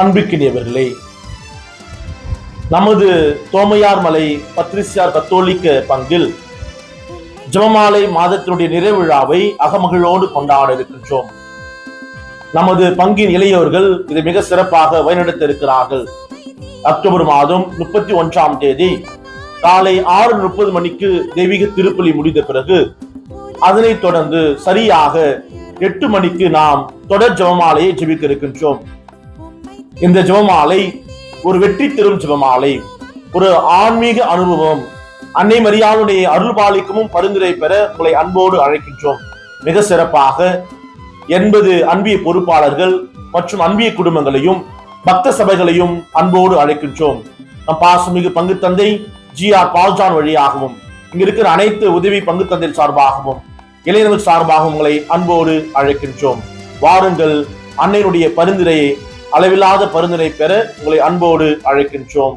அன்பிக்கினியவர்களே நமது தோமையார் மலை பத்ரிசியார் கத்தோலிக்க பங்கில் ஜபமாலை மாதத்தினுடைய நிறைவிழாவை அகமகிழோடு கொண்டாட இருக்கின்றோம். நமது பங்கின் இளையோர்கள் இதை மிக சிறப்பாக வழிநடத்த இருக்கிறார்கள் அக்டோபர் மாதம் முப்பத்தி ஒன்றாம் தேதி காலை ஆறு முப்பது மணிக்கு தெய்வீக திருப்பலி முடிந்த பிறகு அதனைத் தொடர்ந்து சரியாக எட்டு மணிக்கு நாம் தொடர் ஜபமாலையை ஜெபிக்க இருக்கின்றோம். இந்த ஜபமாலை ஒரு வெற்றி தரும் ஜபமாலை ஒரு ஆன்மீக அனுபவம் அன்னை மரியாளுடைய அருள்பாலிக்கும் பரிந்துரை பெற உங்களை அன்போடு அழைக்கின்றோம். மிக சிறப்பாக எண்பது அன்பிய பொறுப்பாளர்கள் மற்றும் அன்பிய குடும்பங்களையும் பக்த சபைகளையும் அன்போடு அழைக்கின்றோம். நம் பாசமிகு பங்கு தந்தை ஜி ஆர் பால்ஜான் வழியாகவும் இங்க இருக்கிற அனைத்து உதவி பங்கு தந்தை சார்பாகவும் இளைஞர்கள் சார்பாகவும் உங்களை அன்போடு அழைக்கின்றோம். வாருங்கள் அன்னையினுடைய பரிந்துரையை அளவில்லாத பரிந்துரை பெற உங்களை அன்போடு அழைக்கின்றோம்.